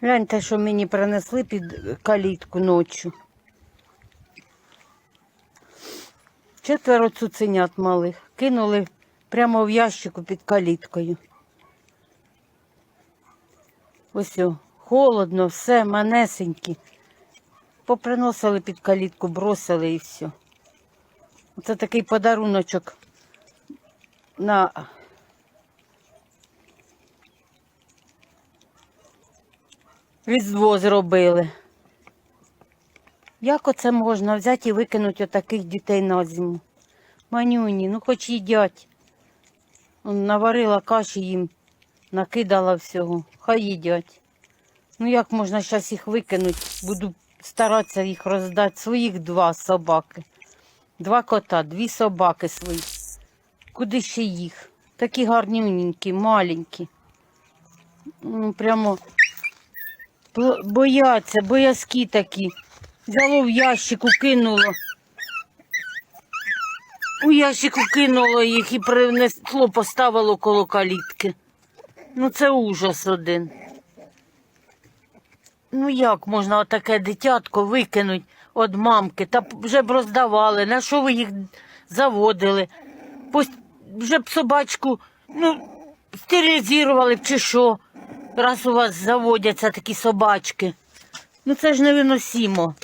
Гляньте, що мені принесли під калітку ночі. Четверо цуценят малих кинули прямо в ящику під каліткою. Ось о, холодно, все, манесенькі. Поприносили під калітку, бросили і все. Це такий подаруночок на Різдво зробили. Як оце можна взяти і викинути отаких дітей на зиму? Манюні, ну хоч їдять. Он наварила каші їм, накидала всього. Хай їдять. Ну як можна зараз їх викинути? Буду старатися їх роздати. Своїх два собаки. Два кота, дві собаки свої. Куди ще їх? Такі гарнюненькі, маленькі. Ну, Прямо Бояться, боязкі такі. Взяло в ящику, кинуло. У ящику кинуло їх і принесло, поставило коло калітки. Ну це ужас один. Ну як можна отаке дитятко викинути від мамки? Та вже б роздавали. На що ви їх заводили? Вже б собачку ну, стерилізували б чи що. Раз у вас заводяться такі собачки. Ну це ж невиносимо.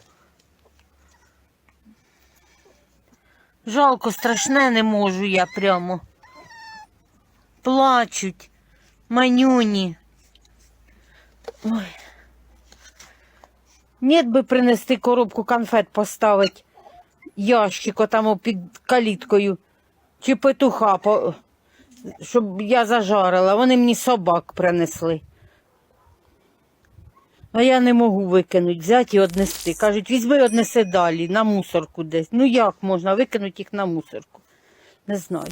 Жалко, страшне не можу я прямо. Плачуть, манюні. Ой. Нет би принести коробку конфет поставити, ящик отам під каліткою, чи петуха, щоб я зажарила. Вони мені собак принесли. А я не можу викинути, взяти і однести. Кажуть, візьми однеси далі, на мусорку десь. Ну як можна викинути їх на мусорку? Не знаю.